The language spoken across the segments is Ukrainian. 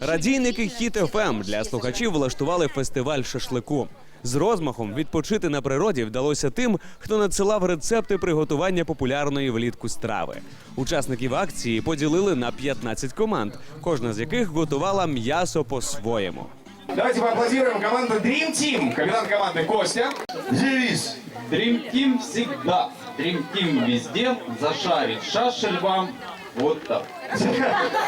Радійники Хіт ФМ для слухачів влаштували фестиваль шашлику. З розмахом відпочити на природі вдалося тим, хто надсилав рецепти приготування популярної влітку страви. Учасників акції поділили на 15 команд, кожна з яких готувала м'ясо по-своєму. Давайте поаплодируем команду Dream Team. Капитан команды Костя. Девиз. Dream Team всегда. Dream Team везде. Зашарить шашель вам. Вот так.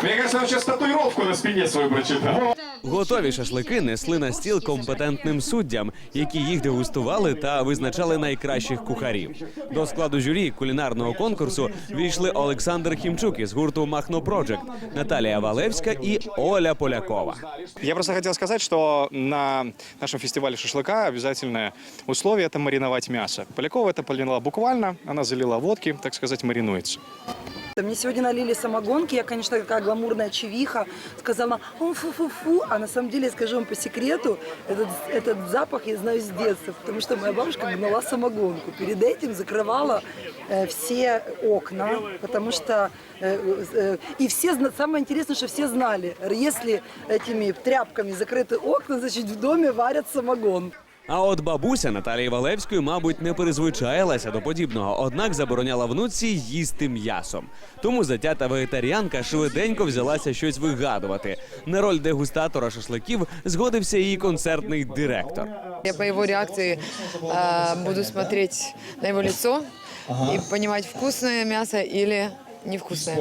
Мне кажется, он сейчас татуировку на спине свою прочитал. Готові шашлики несли на стіл компетентним суддям, які їх дегустували та визначали найкращих кухарів. До складу журі кулінарного конкурсу війшли Олександр Хімчук із гурту Махно Проджект, Наталія Валевська і Оля Полякова. Я просто хотел сказать, что на нашем фестивале шашлыка обязательное условие – это мариновать мясо. Полякова это поняла буквально, она залила водки, так сказать, маринуется. Мне сегодня налили самогонки, я, конечно, такая гламурная чевиха, сказала фу-фу-фу, а на самом деле, скажу вам по секрету, этот, этот запах я знаю с детства, потому что моя бабушка гнала самогонку. Перед этим закрывала э, все окна, потому что э, э, и все, самое интересное, что все знали, если этими тряпками закрыты окна, значит в доме варят самогон. А от бабуся Наталії Валевської, мабуть, не перезвичаїлася до подібного, однак забороняла внуці їсти м'ясо. Тому затята вегетаріанка швиденько взялася щось вигадувати. На роль дегустатора шашликів згодився її концертний директор. Я по его реакции э, буду смотреть на его лицо и понимать, вкусное мясо или невкусное.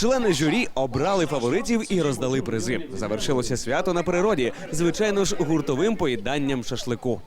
Члени журі обрали фаворитів і роздали призи. Завершилося свято на природі, звичайно ж, гуртовим поїданням шашлику.